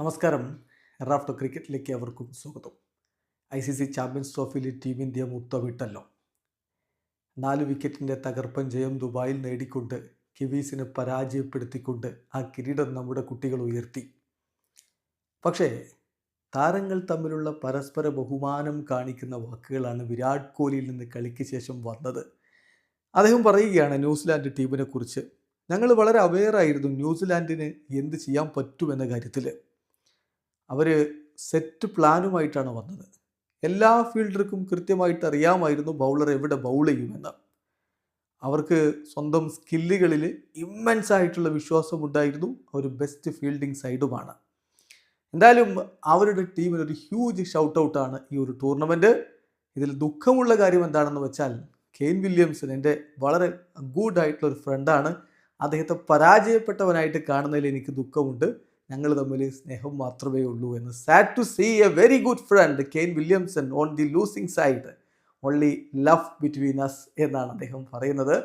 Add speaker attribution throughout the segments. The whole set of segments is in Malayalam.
Speaker 1: നമസ്കാരം. റാഫ്റ്റോ ക്രിക്കറ്റിലേക്ക് അവർക്കും സ്വാഗതം. ഐ സി സി ചാമ്പ്യൻസ് ട്രോഫിയിൽ ടീം ഇന്ത്യ മുത്തമിട്ടല്ലോ നാല് വിക്കറ്റിന്റെ തകർപ്പൻ ജയം ദുബായിൽ നേടിക്കൊണ്ട് കിവീസിനെ പരാജയപ്പെടുത്തിക്കൊണ്ട് ആ കിരീടം നമ്മുടെ കുട്ടികൾ ഉയർത്തി. പക്ഷേ താരങ്ങൾ തമ്മിലുള്ള പരസ്പര ബഹുമാനം കാണിക്കുന്ന വാക്കുകളാണ് വിരാട് കോഹ്ലിയിൽ നിന്ന് കളിക്ക് ശേഷം വന്നത്. അദ്ദേഹം പറയുകയാണ് ന്യൂസിലാൻഡ് ടീമിനെ കുറിച്ച്. ഞങ്ങൾ വളരെ അവെയറായിരുന്നു ന്യൂസിലാൻഡിന് എന്ത് ചെയ്യാൻ പറ്റുമെന്ന കാര്യത്തിൽ അവർ സെറ്റ് പ്ലാനുമായിട്ടാണ് വന്നത്. എല്ലാ ഫീൽഡർക്കും കൃത്യമായിട്ട് അറിയാമായിരുന്നു ബൗളർ എവിടെ ബൗൾ ചെയ്യുമെന്ന്. അവർക്ക് സ്വന്തം സ്കില്ലുകളിൽ ഇമ്മൻസ് ആയിട്ടുള്ള വിശ്വാസമുണ്ടായിരുന്നു. അവർ ബെസ്റ്റ് ഫീൽഡിംഗ് സൈഡുമാണ് എന്തായാലും അവരുടെ ടീമിന് ഒരു ഹ്യൂജ് ഷൗട്ട് ഔട്ടാണ് ഈ ഒരു ടൂർണമെന്റ് ഇതിൽ ദുഃഖമുള്ള കാര്യം എന്താണെന്ന് വെച്ചാൽ കെയിൻ വില്യംസൺ എന്റെ വളരെ ഗുഡ് ആയിട്ടുള്ള ഒരു ഫ്രണ്ടാണ് അദ്ദേഹത്തെ പരാജയപ്പെട്ടവനായിട്ട് കാണുന്നതിൽ എനിക്ക് ദുഃഖമുണ്ട്. ഞങ്ങൾ തമ്മിൽ സ്നേഹം മാത്രമേ ഉള്ളൂ എന്ന് sad to see a very good friend Kane Williamson on the losing side only love between us എന്നാണ് അദ്ദേഹം പറയുന്നത്.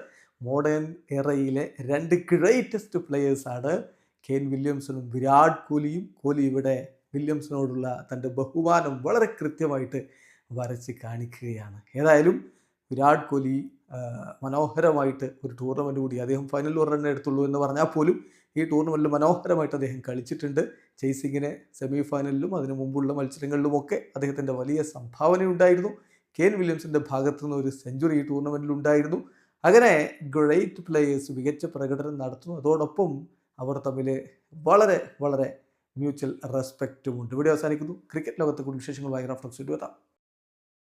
Speaker 1: മോഡേൺ എറയിലെ രണ്ട് ഗ്രേറ്റസ്റ്റ് പ്ലെയേഴ്സാണ് കെയ്ൻ വില്യംസണും വിരാട് കോഹ്ലിയും. കോഹ്ലി ഇവിടെ വില്യംസണോടുള്ള തന്റെ ബഹുമാനം വളരെ കൃത്യമായിട്ട് വരച്ച് കാണിക്കുകയാണ്. ഏതായാലും വിരാട് കോഹ്ലി മനോഹരമായിട്ട് ഒരു ടൂർണമെന്റ് കൂടി അദ്ദേഹം ഫൈനൽ ഒരു തന്നെ എടുത്തുള്ളൂ എന്ന് പറഞ്ഞാൽ പോലും ഈ ടൂർണമെന്റിൽ മനോഹരമായിട്ട് അദ്ദേഹം കളിച്ചിട്ടുണ്ട്. ചേസിങ്ങിനെ സെമി ഫൈനലിലും അതിനു മുമ്പുള്ള മത്സരങ്ങളിലുമൊക്കെ അദ്ദേഹത്തിന്റെ വലിയ സംഭാവന ഉണ്ടായിരുന്നു കെൻ വില്യംസിന്റെ ഭാഗത്തു നിന്ന് ഒരു സെഞ്ചുറി ഈ ടൂർണമെന്റിൽ ഉണ്ടായിരുന്നു. അങ്ങനെ ഗ്രേറ്റ് പ്ലേയേഴ്സ് മികച്ച പ്രകടനം നടത്തുന്നു. അതോടൊപ്പം അവർ തമ്മിൽ വളരെ വളരെ മ്യൂച്വൽ റെസ്പെക്റ്റുമുണ്ട് ഇവിടെ അവസാനിക്കുന്നു. ക്രിക്കറ്റ് ലോകത്തെ കൂടുതൽ വിശേഷങ്ങളുമായി റഫറൻസ് എത്താം.